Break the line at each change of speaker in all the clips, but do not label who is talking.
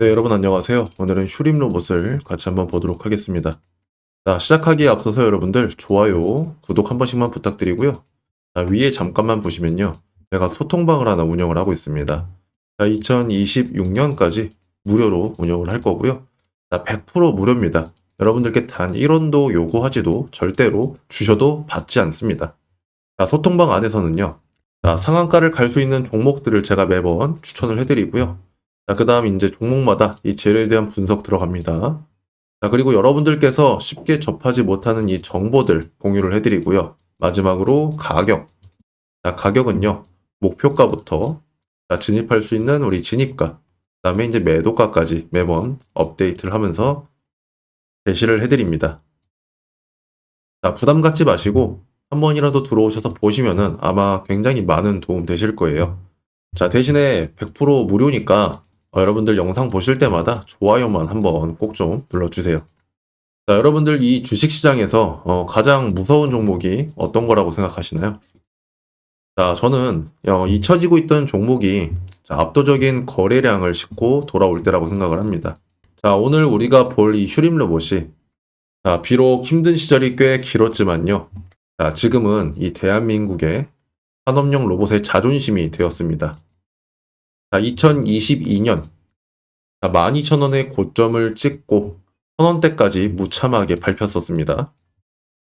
네, 여러분 안녕하세요. 오늘은 슈림 로봇을 같이 한번 보도록 하겠습니다. 자, 시작하기에 앞서서 여러분들 좋아요, 구독 한 번씩만 부탁드리고요. 자, 위에 잠깐만 보시면요. 제가 소통방을 하나 운영을 하고 있습니다. 자, 2026년까지 무료로 운영을 할 거고요. 자, 100% 무료입니다. 여러분들께 단 1원도 요구하지도 절대로 주셔도 받지 않습니다. 자, 소통방 안에서는요. 자, 상한가를 갈 수 있는 종목들을 제가 매번 추천을 해드리고요. 자, 그 다음 이제 종목마다 이 재료에 대한 분석 들어갑니다. 자, 그리고 여러분들께서 쉽게 접하지 못하는 이 정보들 공유를 해드리고요. 마지막으로 가격. 자, 가격은요, 목표가부터 자, 진입할 수 있는 우리 진입가, 그 다음에 이제 매도가까지 매번 업데이트를 하면서 제시를 해드립니다. 자, 부담 갖지 마시고 한 번이라도 들어오셔서 보시면은 아마 굉장히 많은 도움 되실 거예요. 자, 대신에 100% 무료니까 어, 여러분들 영상 보실 때마다 좋아요만 한번 꼭 좀 눌러주세요. 자, 여러분들 이 주식시장에서 어, 가장 무서운 종목이 어떤 거라고 생각하시나요? 자, 저는 어, 잊혀지고 있던 종목이 자, 압도적인 거래량을 싣고 돌아올 때라고 생각을 합니다. 자, 오늘 우리가 볼이 슈림 로봇이 자, 비록 힘든 시절이 꽤 길었지만요. 자, 지금은 이 대한민국의 산업용 로봇의 자존심이 되었습니다. 자, 2022년 12,000원의 고점을 찍고 1,000원대까지 무참하게 밟혔었습니다.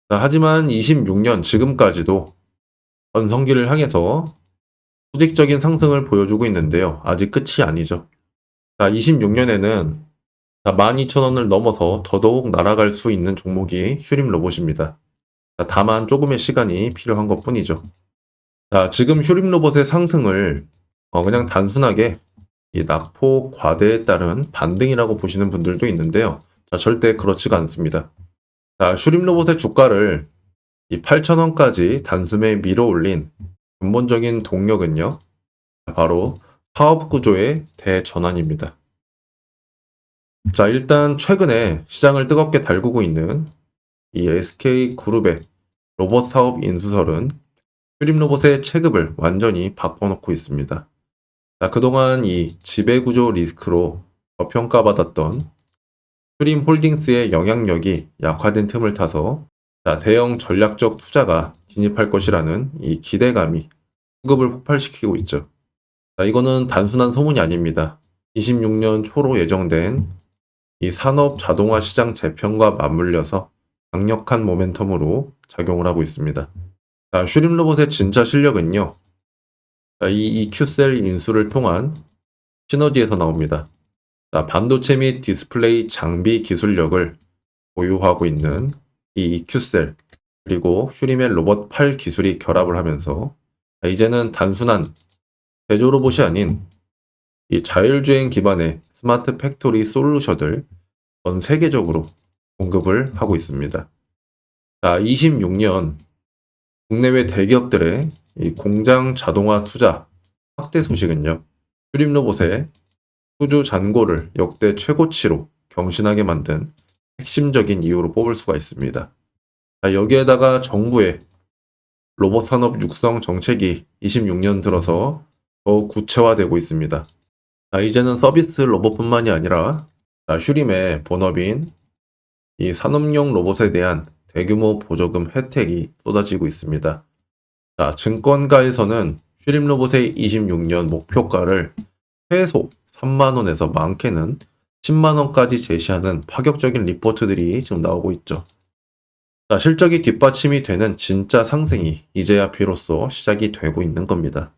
자, 하지만 26년 지금까지도 전성기를 향해서 수직적인 상승을 보여주고 있는데요. 아직 끝이 아니죠. 자, 26년에는 12,000원을 넘어서 더더욱 날아갈 수 있는 종목이 휴림 로봇입니다. 자, 다만 조금의 시간이 필요한 것 뿐이죠. 자, 지금 휴림 로봇의 상승을 어, 그냥 단순하게 이 낙폭 과대에 따른 반등이라고 보시는 분들도 있는데요. 자, 절대 그렇지가 않습니다. 자, 슈림 로봇의 주가를 이 8,000원까지 단숨에 밀어 올린 근본적인 동력은요. 바로 사업 구조의 대전환입니다. 자, 일단 최근에 시장을 뜨겁게 달구고 있는 이 SK 그룹의 로봇 사업 인수설은 슈림 로봇의 체급을 완전히 바꿔놓고 있습니다. 자, 그동안 이 지배구조 리스크로 저평가받았던 슈림 홀딩스의 영향력이 약화된 틈을 타서 자, 대형 전략적 투자가 진입할 것이라는 이 기대감이 수급을 폭발시키고 있죠. 자, 이거는 단순한 소문이 아닙니다. 26년 초로 예정된 이 산업 자동화 시장 재편과 맞물려서 강력한 모멘텀으로 작용을 하고 있습니다. 자, 슈림 로봇의 진짜 실력은요. 자, 이 EQ셀 인수를 통한 시너지에서 나옵니다. 자, 반도체 및 디스플레이 장비 기술력을 보유하고 있는 이 EQ셀 그리고 슈림의 로봇 8 기술이 결합을 하면서 자, 이제는 단순한 제조 로봇이 아닌 이 자율주행 기반의 스마트 팩토리 솔루션을 전 세계적으로 공급을 하고 있습니다. 자, 26년 국내외 대기업들의 이 공장 자동화 투자 확대 소식은요. 슈림 로봇의 수주 잔고를 역대 최고치로 경신하게 만든 핵심적인 이유로 뽑을 수가 있습니다. 자, 여기에다가 정부의 로봇 산업 육성 정책이 26년 들어서 더욱 구체화되고 있습니다. 자, 이제는 서비스 로봇뿐만이 아니라 자, 슈림의 본업인 이 산업용 로봇에 대한 대규모 보조금 혜택이 쏟아지고 있습니다. 자, 증권가에서는 슈림 로봇의 26년 목표가를 최소 3만원에서 많게는 10만원까지 제시하는 파격적인 리포트들이 지금 나오고 있죠. 자, 실적이 뒷받침이 되는 진짜 상승이 이제야 비로소 시작이 되고 있는 겁니다.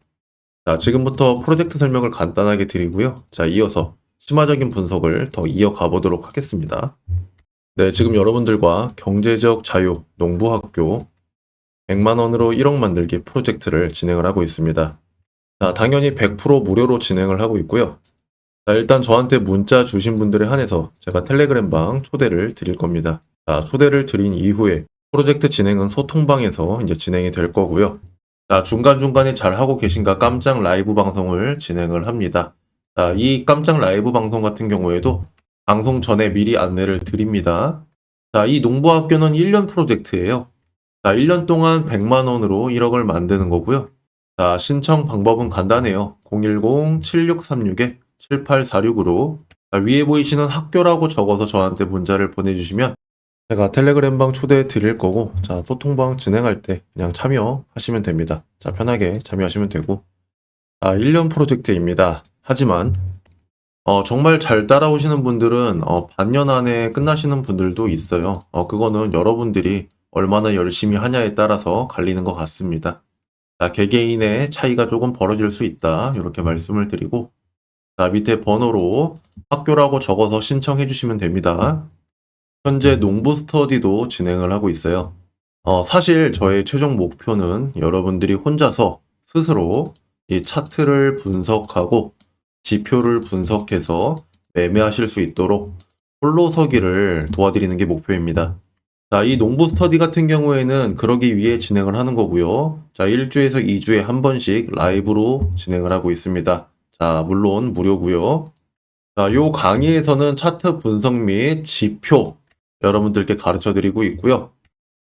자, 지금부터 프로젝트 설명을 간단하게 드리고요. 자, 이어서 심화적인 분석을 더 이어가 보도록 하겠습니다. 네, 지금 여러분들과 경제적 자유 농부학교 100만 원으로 1억 만들기 프로젝트를 진행을 하고 있습니다. 자, 당연히 100% 무료로 진행을 하고 있고요. 자, 일단 저한테 문자 주신 분들에 한해서 제가 텔레그램방 초대를 드릴 겁니다. 자, 초대를 드린 이후에 프로젝트 진행은 소통방에서 이제 진행이 될 거고요. 자, 중간중간에 잘 하고 계신가 깜짝 라이브 방송을 진행을 합니다. 자, 이 깜짝 라이브 방송 같은 경우에도 방송 전에 미리 안내를 드립니다. 자, 이 농부학교는 1년 프로젝트예요. 자, 1년 동안 100만 원으로 1억을 만드는 거고요. 자, 신청 방법은 간단해요. 010-7636-7846으로 자, 위에 보이시는 학교라고 적어서 저한테 문자를 보내주시면 제가 텔레그램방 초대해 드릴 거고, 자, 소통방 진행할 때 그냥 참여하시면 됩니다. 자, 편하게 참여하시면 되고. 아, 1년 프로젝트입니다. 하지만, 어, 정말 잘 따라오시는 분들은, 어, 반년 안에 끝나시는 분들도 있어요. 어, 그거는 여러분들이 얼마나 열심히 하냐에 따라서 갈리는 것 같습니다. 자, 개개인의 차이가 조금 벌어질 수 있다. 이렇게 말씀을 드리고, 자, 밑에 번호로 학교라고 적어서 신청해 주시면 됩니다. 현재 농부 스터디도 진행을 하고 있어요. 어, 사실 저의 최종 목표는 여러분들이 혼자서 스스로 이 차트를 분석하고 지표를 분석해서 매매하실 수 있도록 홀로 서기를 도와드리는 게 목표입니다. 자, 이 농부 스터디 같은 경우에는 그러기 위해 진행을 하는 거고요. 자, 1주에서 2주에 한 번씩 라이브로 진행을 하고 있습니다. 자, 물론 무료고요. 자, 요 강의에서는 차트 분석 및 지표 여러분들께 가르쳐 드리고 있고요.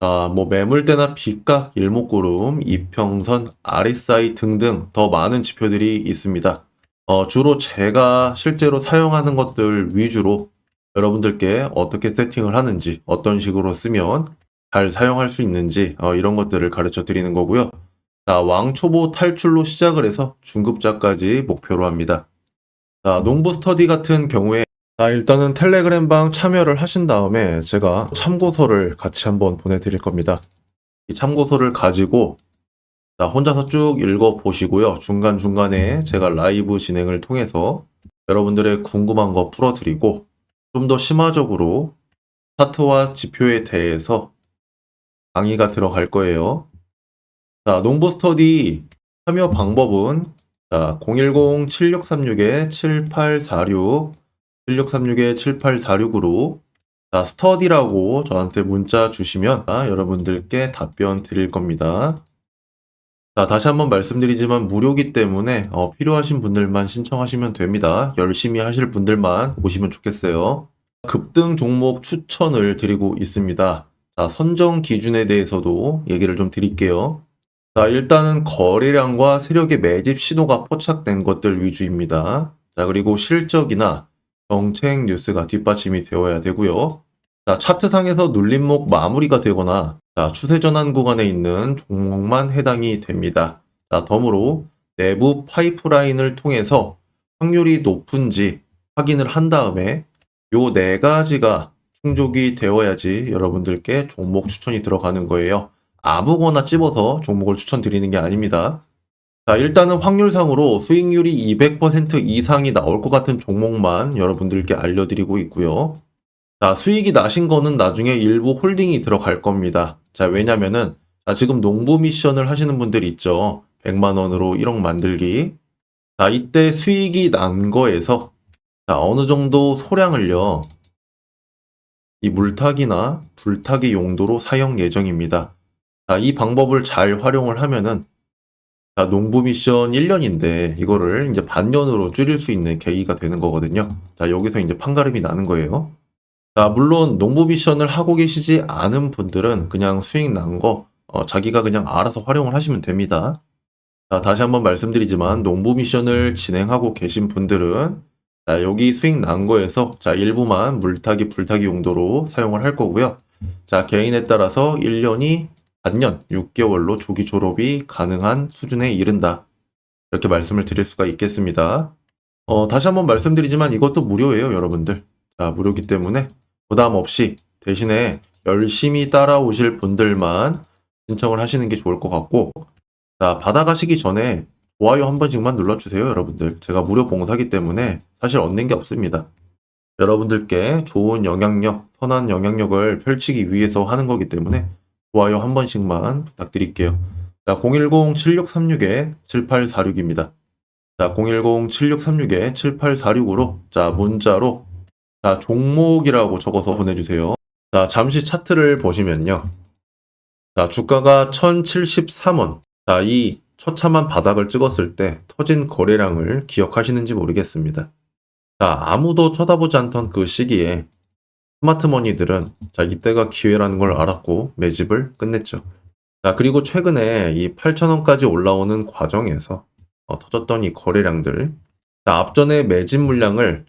자, 뭐 매물대나 비각, 일목구름, 이평선, RSI 등등 더 많은 지표들이 있습니다. 어, 주로 제가 실제로 사용하는 것들 위주로 여러분들께 어떻게 세팅을 하는지, 어떤 식으로 쓰면 잘 사용할 수 있는지, 어, 이런 것들을 가르쳐 드리는 거고요. 자, 왕초보 탈출로 시작을 해서 중급자까지 목표로 합니다. 자, 농부 스터디 같은 경우에 자, 일단은 텔레그램 방 참여를 하신 다음에 제가 참고서를 같이 한번 보내드릴 겁니다. 이 참고서를 가지고 자, 혼자서 쭉 읽어보시고요. 중간중간에 제가 라이브 진행을 통해서 여러분들의 궁금한 거 풀어드리고 좀 더 심화적으로 차트와 지표에 대해서 강의가 들어갈 거예요. 자, 농부 스터디 참여 방법은 자, 010-7636-7846 7636-7846으로 자, 스터디라고 저한테 문자 주시면 아, 여러분들께 답변 드릴 겁니다. 자, 다시 한번 말씀드리지만 무료기 때문에 어, 필요하신 분들만 신청하시면 됩니다. 열심히 하실 분들만 오시면 좋겠어요. 급등 종목 추천을 드리고 있습니다. 자, 선정 기준에 대해서도 얘기를 좀 드릴게요. 자, 일단은 거래량과 세력의 매집 신호가 포착된 것들 위주입니다. 자, 그리고 실적이나 정책 뉴스가 뒷받침이 되어야 되고요. 자, 차트상에서 눌림목 마무리가 되거나 자, 추세 전환 구간에 있는 종목만 해당이 됩니다. 자, 덤으로 내부 파이프라인을 통해서 확률이 높은지 확인을 한 다음에 요 네 가지가 충족이 되어야지 여러분들께 종목 추천이 들어가는 거예요. 아무거나 찝어서 종목을 추천드리는 게 아닙니다. 자, 일단은 확률상으로 수익률이 200% 이상이 나올 것 같은 종목만 여러분들께 알려드리고 있고요. 자, 수익이 나신 거는 나중에 일부 홀딩이 들어갈 겁니다. 자, 왜냐면은, 자, 지금 농부 미션을 하시는 분들 있죠. 100만 원으로 1억 만들기. 자, 이때 수익이 난 거에서, 자, 어느 정도 소량을요, 이 물타기나 불타기 용도로 사용 예정입니다. 자, 이 방법을 잘 활용을 하면은, 자, 농부 미션 1년인데, 이거를 이제 반년으로 줄일 수 있는 계기가 되는 거거든요. 자, 여기서 이제 판가름이 나는 거예요. 자, 물론 농부 미션을 하고 계시지 않은 분들은 그냥 수익 난 거, 어, 자기가 그냥 알아서 활용을 하시면 됩니다. 자, 다시 한번 말씀드리지만, 농부 미션을 진행하고 계신 분들은, 자, 여기 수익 난 거에서, 자, 일부만 물타기, 불타기 용도로 사용을 할 거고요. 자, 개인에 따라서 1년이 반년, 6개월로 조기 졸업이 가능한 수준에 이른다. 이렇게 말씀을 드릴 수가 있겠습니다. 어, 다시 한번 말씀드리지만 이것도 무료예요, 여러분들. 자, 무료기 때문에 부담 없이 대신에 열심히 따라오실 분들만 신청을 하시는 게 좋을 것 같고, 자, 받아가시기 전에 좋아요 한 번씩만 눌러주세요, 여러분들. 제가 무료 봉사기 때문에 사실 얻는 게 없습니다. 여러분들께 좋은 영향력, 선한 영향력을 펼치기 위해서 하는 거기 때문에 좋아요 한 번씩만 부탁드릴게요. 자, 010-7636-7846입니다. 자, 010-7636-7846으로, 자, 문자로, 자, 종목이라고 적어서 보내주세요. 자, 잠시 차트를 보시면요. 자, 주가가 1073원. 자, 이 처참한 바닥을 찍었을 때 터진 거래량을 기억하시는지 모르겠습니다. 자, 아무도 쳐다보지 않던 그 시기에 스마트머니들은 자, 이때가 기회라는 걸 알았고 매집을 끝냈죠. 자, 그리고 최근에 이 8,000원까지 올라오는 과정에서 어, 터졌던 이 거래량들. 자, 앞전에 매집 물량을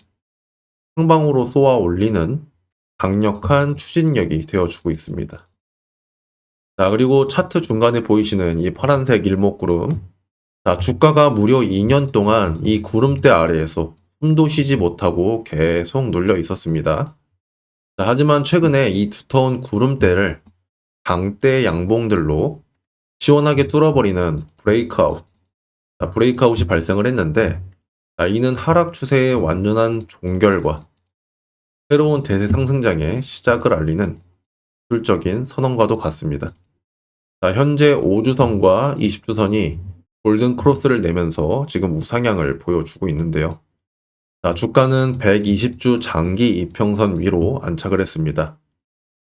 상방으로 쏘아 올리는 강력한 추진력이 되어주고 있습니다. 자, 그리고 차트 중간에 보이시는 이 파란색 일목구름. 자, 주가가 무려 2년 동안 이 구름대 아래에서 숨도 쉬지 못하고 계속 눌려 있었습니다. 자, 하지만 최근에 이 두터운 구름대를 강대 양봉들로 시원하게 뚫어버리는 브레이크아웃. 자, 브레이크아웃이 발생을 했는데, 자, 이는 하락 추세의 완전한 종결과 새로운 대세 상승장의 시작을 알리는 기술적인 선언과도 같습니다. 자, 현재 5주선과 20주선이 골든 크로스를 내면서 지금 우상향을 보여주고 있는데요. 자, 주가는 120주 장기 이평선 위로 안착을 했습니다.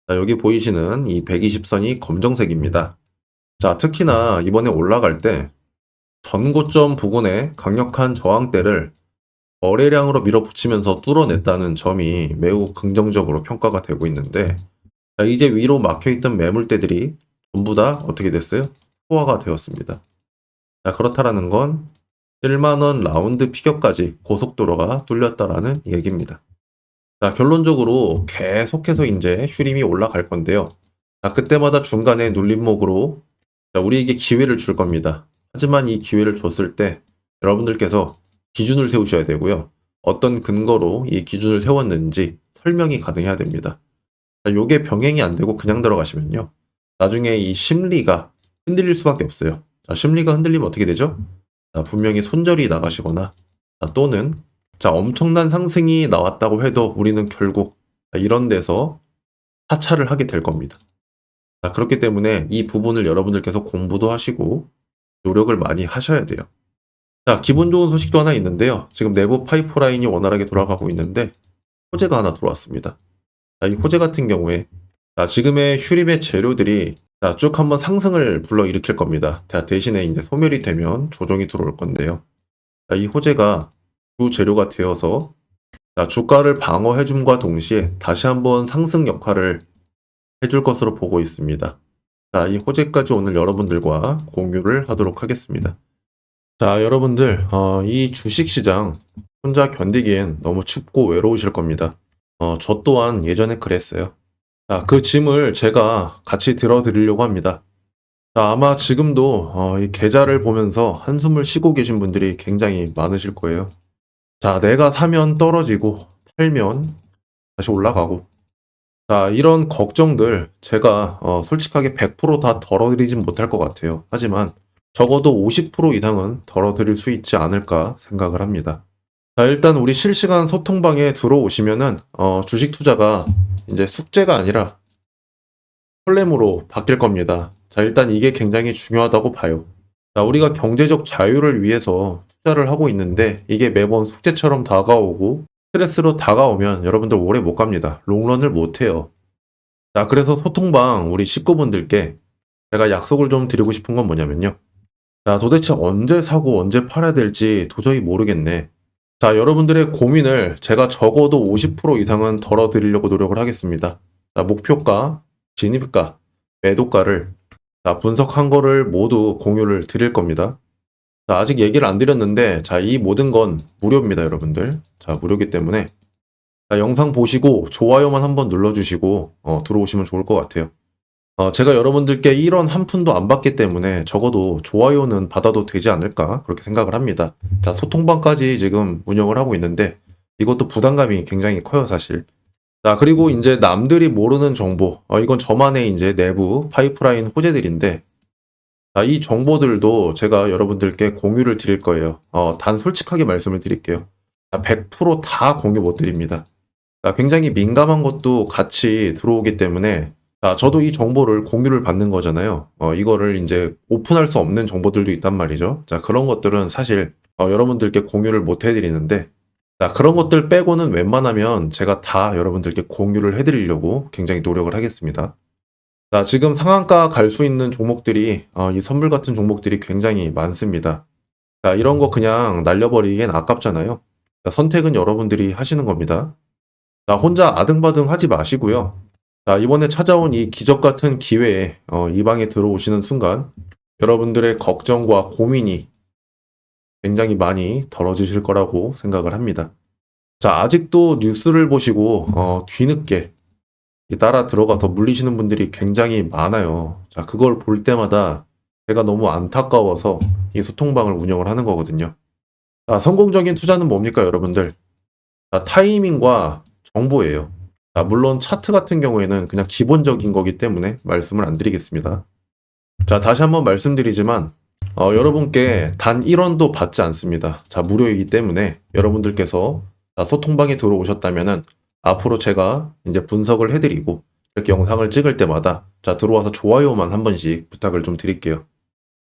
자, 여기 보이시는 이 120선이 검정색입니다. 자, 특히나 이번에 올라갈 때 전고점 부근에 강력한 저항대를 거래량으로 밀어붙이면서 뚫어냈다는 점이 매우 긍정적으로 평가가 되고 있는데 자, 이제 위로 막혀있던 매물대들이 전부 다 어떻게 됐어요? 소화가 되었습니다. 자, 그렇다라는 건 1만원 라운드 피겨까지 고속도로가 뚫렸다라는 얘기입니다. 자, 결론적으로 계속해서 이제 휴림이 올라갈 건데요. 자, 그때마다 중간에 눌림목으로 자, 우리에게 기회를 줄 겁니다. 하지만 이 기회를 줬을 때 여러분들께서 기준을 세우셔야 되고요. 어떤 근거로 이 기준을 세웠는지 설명이 가능해야 됩니다. 자, 요게 병행이 안 되고 그냥 들어가시면요. 나중에 이 심리가 흔들릴 수밖에 없어요. 자, 심리가 흔들리면 어떻게 되죠? 자, 분명히 손절이 나가시거나 자, 또는 자, 엄청난 상승이 나왔다고 해도 우리는 결국 자, 이런 데서 하차를 하게 될 겁니다. 자, 그렇기 때문에 이 부분을 여러분들께서 공부도 하시고 노력을 많이 하셔야 돼요. 자, 기분 좋은 소식도 하나 있는데요. 지금 내부 파이프라인이 원활하게 돌아가고 있는데 호재가 하나 들어왔습니다. 자, 이 호재 같은 경우에 자, 지금의 휴림의 재료들이 자, 쭉 한번 상승을 불러일으킬 겁니다. 자, 대신에 이제 소멸이 되면 조정이 들어올 건데요. 자, 이 호재가 주 재료가 되어서 자, 주가를 방어해줌과 동시에 다시 한번 상승 역할을 해줄 것으로 보고 있습니다. 자, 이 호재까지 오늘 여러분들과 공유를 하도록 하겠습니다. 자, 여러분들, 어, 이 주식시장 혼자 견디기엔 너무 춥고 외로우실 겁니다. 어, 저 또한 예전에 그랬어요. 자, 그 짐을 제가 같이 들어드리려고 합니다. 자, 아마 지금도 어, 이 계좌를 보면서 한숨을 쉬고 계신 분들이 굉장히 많으실 거예요. 자, 내가 사면 떨어지고 팔면 다시 올라가고. 자, 이런 걱정들 제가 어, 솔직하게 100%다 덜어드리진 못할 것 같아요. 하지만 적어도 50% 이상은 덜어드릴 수 있지 않을까 생각을 합니다. 자, 일단 우리 실시간 소통방에 들어오시면은 어, 주식 투자가 이제 숙제가 아니라 설렘으로 바뀔 겁니다. 자, 일단 이게 굉장히 중요하다고 봐요. 자, 우리가 경제적 자유를 위해서 투자를 하고 있는데 이게 매번 숙제처럼 다가오고 스트레스로 다가오면 여러분들 오래 못 갑니다. 롱런을 못 해요. 자, 그래서 소통방 우리 식구분들께 제가 약속을 좀 드리고 싶은 건 뭐냐면요. 자, 도대체 언제 사고 언제 팔아야 될지 도저히 모르겠네. 자, 여러분들의 고민을 제가 적어도 50% 이상은 덜어드리려고 노력을 하겠습니다. 자, 목표가, 진입가, 매도가를 자, 분석한 거를 모두 공유를 드릴 겁니다. 자, 아직 얘기를 안 드렸는데, 자, 이 모든 건 무료입니다, 여러분들. 자, 무료기 때문에. 자, 영상 보시고 좋아요만 한번 눌러주시고, 어, 들어오시면 좋을 것 같아요. 어, 제가 여러분들께 1원 한 푼도 안 받기 때문에 적어도 좋아요는 받아도 되지 않을까, 그렇게 생각을 합니다. 자, 소통방까지 지금 운영을 하고 있는데, 이것도 부담감이 굉장히 커요, 사실. 자, 그리고 이제 남들이 모르는 정보, 어, 이건 저만의 이제 내부 파이프라인 호재들인데, 자, 이 정보들도 제가 여러분들께 공유를 드릴 거예요. 어, 단 솔직하게 말씀을 드릴게요. 자, 100%다 공유 못 드립니다. 자, 굉장히 민감한 것도 같이 들어오기 때문에, 자, 저도 이 정보를 공유를 받는 거잖아요. 어, 이거를 이제 오픈할 수 없는 정보들도 있단 말이죠. 자, 그런 것들은 사실 어, 여러분들께 공유를 못 해드리는데, 자, 그런 것들 빼고는 웬만하면 제가 다 여러분들께 공유를 해드리려고 굉장히 노력을 하겠습니다. 자, 지금 상한가 갈 수 있는 종목들이, 어, 이 선물 같은 종목들이 굉장히 많습니다. 자, 이런 거 그냥 날려버리기엔 아깝잖아요. 자, 선택은 여러분들이 하시는 겁니다. 자, 혼자 아등바등 하지 마시고요. 자, 이번에 찾아온 이 기적 같은 기회에, 어, 이 방에 들어오시는 순간, 여러분들의 걱정과 고민이 굉장히 많이 덜어지실 거라고 생각을 합니다. 자, 아직도 뉴스를 보시고, 어, 뒤늦게 이 따라 들어가서 물리시는 분들이 굉장히 많아요. 자, 그걸 볼 때마다 제가 너무 안타까워서 이 소통방을 운영을 하는 거거든요. 자, 성공적인 투자는 뭡니까, 여러분들? 자, 타이밍과 정보예요. 자, 물론 차트 같은 경우에는 그냥 기본적인 거기 때문에 말씀을 안 드리겠습니다. 자, 다시 한번 말씀드리지만, 어, 여러분께 단 1원도 받지 않습니다. 자, 무료이기 때문에 여러분들께서 자, 소통방에 들어오셨다면은 앞으로 제가 이제 분석을 해드리고 이렇게 영상을 찍을 때마다 자, 들어와서 좋아요만 한 번씩 부탁을 좀 드릴게요.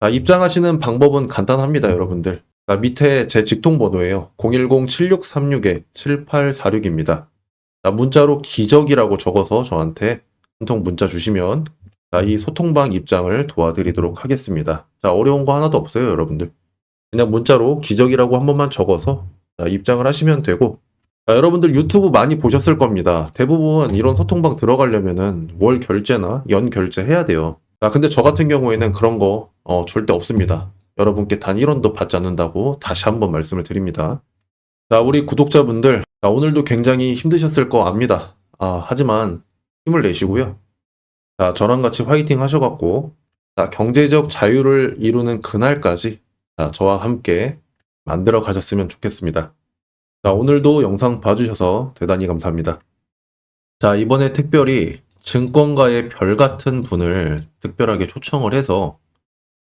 자, 입장하시는 방법은 간단합니다, 여러분들. 자, 밑에 제 직통 번호예요. 010-7636-7846입니다. 자, 문자로 기적이라고 적어서 저한테 한 통 문자 주시면 자, 이 소통방 입장을 도와드리도록 하겠습니다. 자, 어려운 거 하나도 없어요, 여러분들. 그냥 문자로 기적이라고 한 번만 적어서 자, 입장을 하시면 되고 자, 여러분들 유튜브 많이 보셨을 겁니다. 대부분 이런 소통방 들어가려면은 월 결제나 연 결제 해야 돼요. 자, 근데 저 같은 경우에는 그런 거 어, 절대 없습니다. 여러분께 단 1원도 받지 않는다고 다시 한번 말씀을 드립니다. 자, 우리 구독자분들, 자, 오늘도 굉장히 힘드셨을 거 압니다. 아, 하지만 힘을 내시고요. 자, 저랑 같이 화이팅 하셔갖고, 자, 경제적 자유를 이루는 그날까지, 자, 저와 함께 만들어 가셨으면 좋겠습니다. 자, 오늘도 영상 봐주셔서 대단히 감사합니다. 자, 이번에 특별히 증권가의 별 같은 분을 특별하게 초청을 해서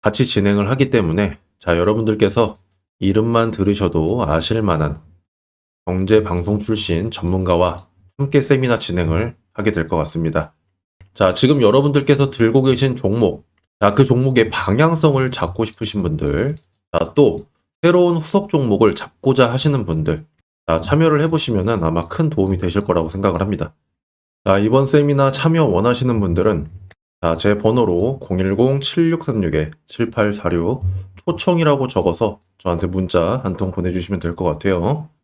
같이 진행을 하기 때문에, 자, 여러분들께서 이름만 들으셔도 아실 만한 경제 방송 출신 전문가와 함께 세미나 진행을 하게 될 것 같습니다. 자, 지금 여러분들께서 들고 계신 종목, 자, 그 종목의 방향성을 잡고 싶으신 분들, 자, 또 새로운 후속 종목을 잡고자 하시는 분들, 자, 참여를 해보시면 아마 큰 도움이 되실 거라고 생각을 합니다. 자, 이번 세미나 참여 원하시는 분들은 자, 제 번호로 010-7636-7846 초청이라고 적어서 저한테 문자 한 통 보내주시면 될 것 같아요.